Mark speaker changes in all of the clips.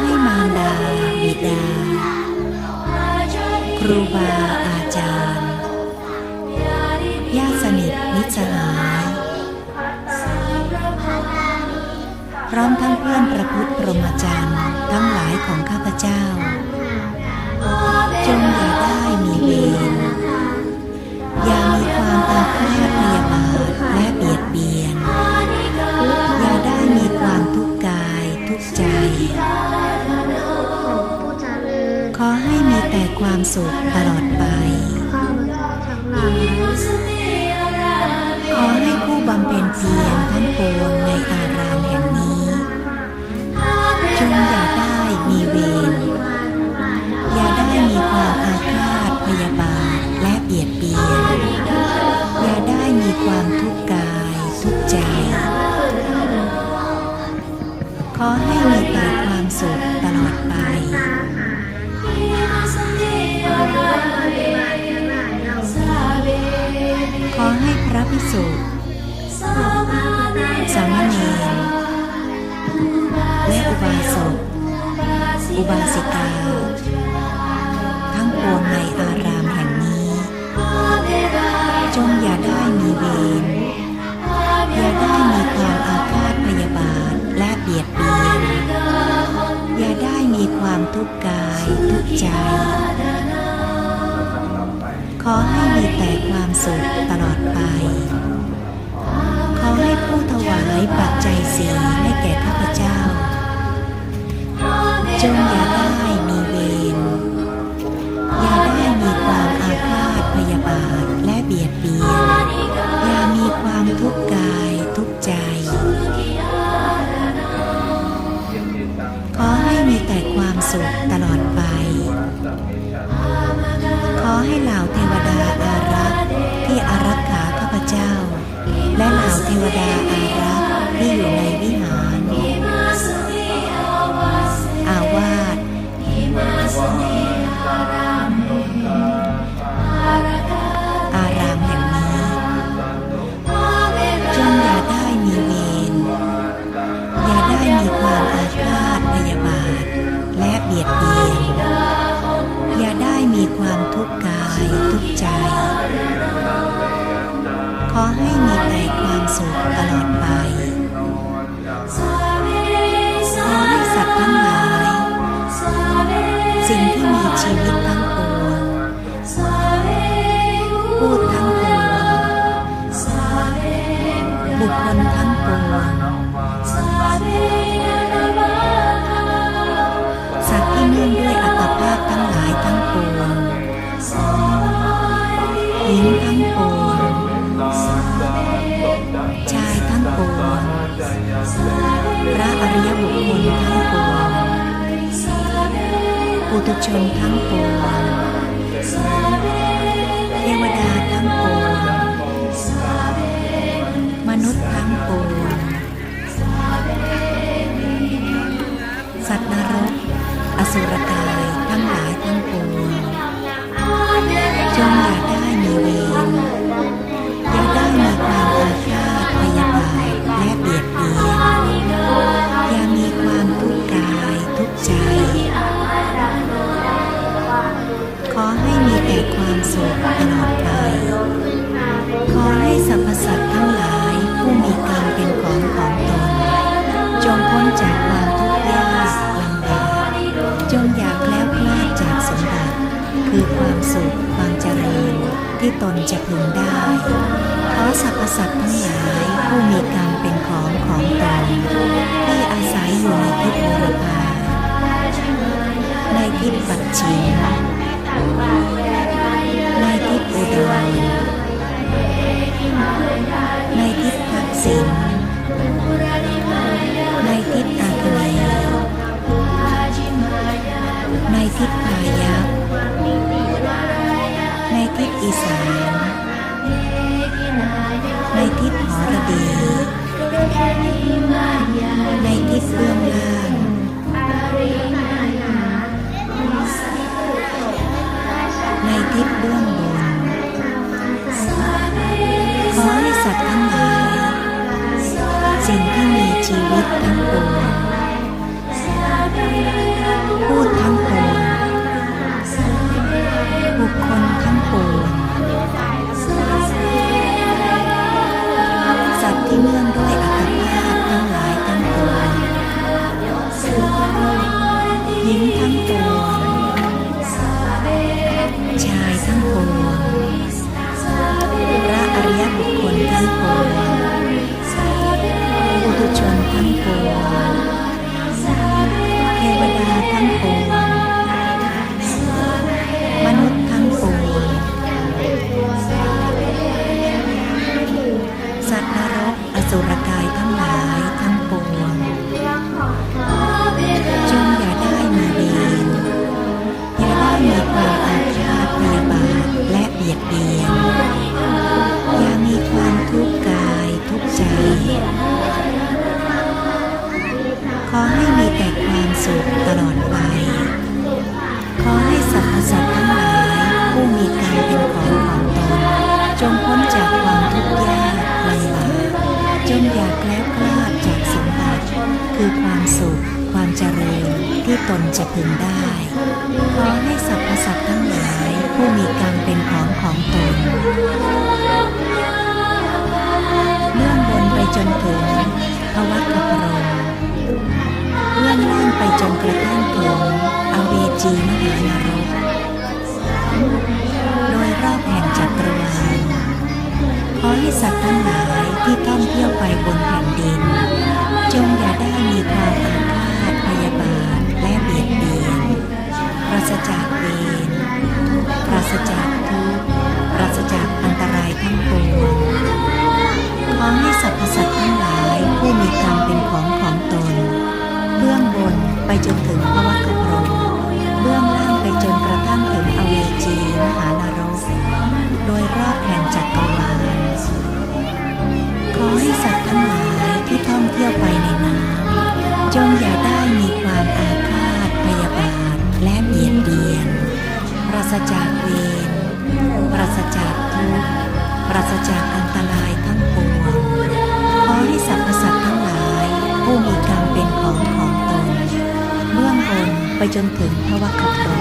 Speaker 1: ให้มารดาบิดา ครูบาอาจารย์ญาติสนิทมิตรสหายพร้อมทั้งเพื่อนประพฤติพรหมจรรย์ทั้งหลายของข้าพเจ้า จงอย่าได้มีเวรอย่ามีความอาฆาตพยาบาท อให้มีแต่ความสุขตลอดไป
Speaker 2: ข้าพเจ้าทั้งหลาย
Speaker 1: ขอให้ผู้บำเพ็ญเพียรทั้งปวงในอารามแห่งนี้ จงอย่าได้มีเวร อย่าได้มีความอาฆาตพยาบาท ษุสามเณรและอุบาสกอุบาสิกา ทั้งปวงในอารามแห่งนี้ จงอย่าได้มีเวรอย่าได้มีความอาฆาตพยาบาทและเบียดเบียน อย่าได้มีความทุกข์กายทุกใจขอให้มีแต่ความสุขตลอดไป ให้ผู้ถวายปัจจัยสีให้แก่ข้าพเจ้า จงอย่าได้มีเวรอย่าได้มีความอาฆาตพยาบาท ขอให้มีแต่ความสุขตลอดไป ขอให้สัตว์ทั้งหลาย สิ่งที่มีชีวิตทั้งปวงพูดทั้งปวงบุคคลทั้งปวงสัตว์ที่เนื่องด้วยอัตภาพทั้งหลายทั้งปวงหญิงทั้ง ปุถุชน จงอย่าแคล้วคลาดจากสมบัติ คือความสุขความเจริญที่ตนจะพึงได้ขอสรรพสัตว์ทั้งหลายผู้มีกรรมเป็นของของตนที่อาศัยอยู่ในทิศบุรพาในทิศปัจฉิม คือความสุข ความเจริญที่ตนจะพึงได้ ขอให้สรรพสัตว์ทั้งหลายผู้มีกรรมเป็นของของตนเลื่อนบนไปจนถึงภวัตพรมเลื่อนล่างไปจนกระทั่งถึงอเวจีมหานรกโดยรอบแห่งจักรวาลขอให้สัตว์ทั้งหลายที่ท่องเที่ยวไปบน ศจากเวรปราศจากทุกข์ปราศจากอันตรายทั้งปวงขอให้สรรพสัตว์ทั้งหลาย ผู้มีกรรมเป็นของของตนเบื้องบนไปจนถึงพระวัคพรม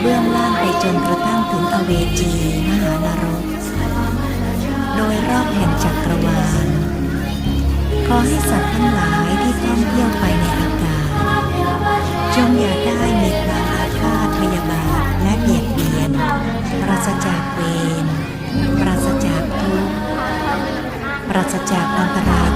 Speaker 1: เบื้องล่างไปจนกระทั่งถึงอเวจีมหานรก โดยรอบแห่งจักรวาลขอให้สัตว์ทั้งหลายที่ต้องเที่ยวไปในอากาศ จงอย่าได้ ราศจากเวร ปราศจากทุกข์ ปราศจากอันตราย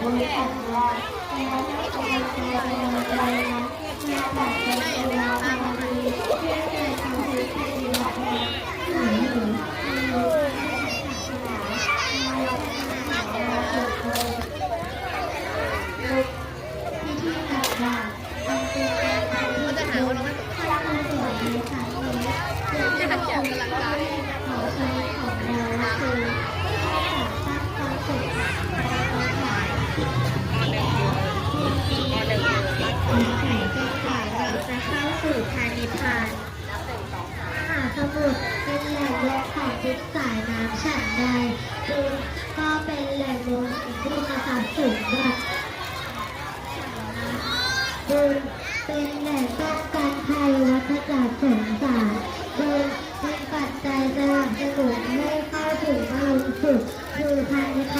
Speaker 1: Thank you. สืบพานิพานมหาสมุทรเป็น
Speaker 3: แหล่งรวมของทุกสายน้ำฉันใดดูก็เป็นแหล่งรวมของผู้กระทำสูงด้วยดูเป็นแหล่งป้องกันภัยวัฏจักรสงสารดูเป็นปัจจัยสนับสนุนให้เข้าถึงอารมณ์สุขคือพา
Speaker 4: นิพาน